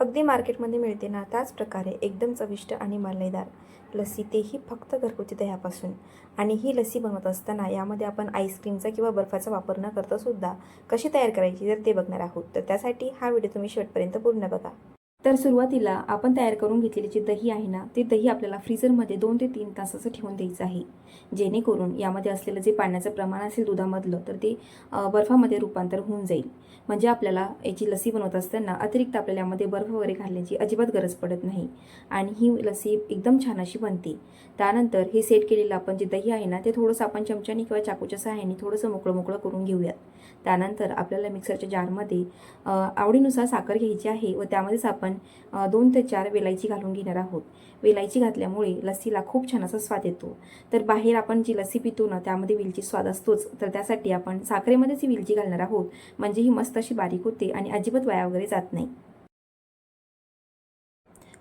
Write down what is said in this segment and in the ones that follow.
अगदी मार्केटमध्ये मिळते ना त्याच प्रकारे एकदम चविष्ट आणि मलईदार. लस्सी तेही फक्त घरगुती दह्यापासून. आणि ही लस्सी बनवत असताना यामध्ये आपण आईस्क्रीमचा किंवा बर्फाचा वापर न करता सुद्धा कशी तयार करायची तर ते बघणार आहोत तर त्यासाठी हा व्हिडिओ तुम्ही शेवटपर्यंत पूर्ण बघा. तर सुरुवातीला आपण तयार करून घेतलेली जे दही आहे ना ते दही आपल्याला फ्रीजरमध्ये दोन ते तीन तासाचं ठेवून द्यायचं आहे. जेणेकरून यामध्ये असलेलं जे पाण्याचं प्रमाण असेल दुधामधलं तर ते बर्फामध्ये रूपांतर होऊन जाईल. म्हणजे आपल्याला याची लसी बनवत असताना अतिरिक्त आपल्याला यामध्ये बर्फ वगैरे घालण्याची अजिबात गरज पडत नाही. आणि ही लसी एकदम छान अशी बनते. त्यानंतर हे सेट केलेलं आपण जे दही आहे ना ते थोडंसं आपण चमच्यानी किंवा चाकूच्या सहाय्याने थोडंसं मोकळं मोकळं करून घेऊयात. त्यानंतर आपल्याला मिक्सरच्या जारमध्ये आवडीनुसार साखर घ्यायची आहे व त्यामध्येच आपण आपण दोन ते चार वेलायची घालून घेणार आहोत. वेलायची घातल्यामुळे लस्सीला खूप छान असा स्वाद येतो. तर बाहेर आपण जी लस्सी पितो ना त्यामध्ये वेलची स्वाद असतोच. तर त्यासाठी आपण साखरेमध्येच ही वेलची घालणार आहोत. म्हणजे ही मस्त अशी बारीक होते आणि अजिबात वाया वगैरे जात नाही.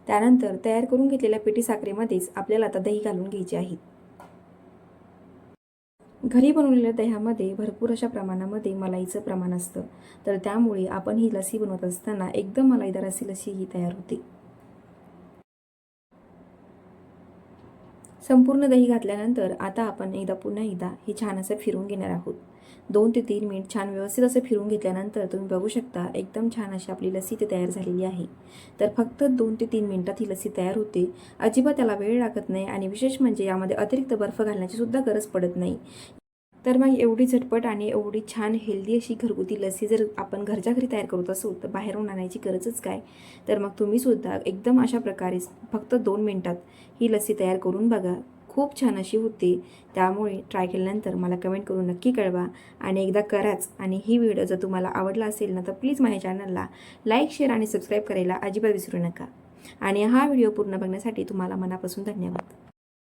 त्यानंतर तयार करून घेतलेल्या पेटी साखरेमध्येच आपल्याला आता दही घालून घ्यायची आहे. घरी बनवलेल्या दह्यामध्ये भरपूर अशा प्रमाणामध्ये मलाईचं प्रमाण असतं. तर त्यामुळे आपण ही लसी बनवत असताना एकदम मलाईदार अशी लसी ही तयार होते. संपूर्ण दही घातल्यानंतर आता आपण एकदा पुन्हा एकदा हे छान असं फिरून घेणार आहोत. दोन ते तीन मिनिट छान व्यवस्थित असं फिरून घेतल्यानंतर तुम्ही बघू शकता एकदम छान अशी आपली लस्सी ते तयार झालेली आहे. तर फक्त दोन ते तीन मिनिटात ही लस्सी तयार होते. अजिबात त्याला वेळ लागत नाही आणि विशेष म्हणजे यामध्ये अतिरिक्त बर्फ घालण्याची सुद्धा गरज पडत नाही. तर मग एवढी झटपट आणि एवढी छान हेल्दी अशी घरगुती लसी जर आपण घरच्या घरी तयार करत असू तर बाहेरून आणायची गरजच काय? तर मग तुम्हीसुद्धा एकदम अशा प्रकारे फक्त दोन मिनटात ही लस्सी तयार करून बघा. खूप छान अशी होती. त्यामुळे ट्राय केल्यानंतर मला कमेंट करून नक्की कळवा आणि एकदा कराच आणि ही व्हिडिओ जर तुम्हाला आवडला असेल ना तर प्लीज माझ्या चॅनलला लाईक शेअर आणि सबस्क्राईब करायला अजिबात विसरू नका. आणि हा व्हिडिओ पूर्ण बघण्यासाठी तुम्हाला मनापासून धन्यवाद.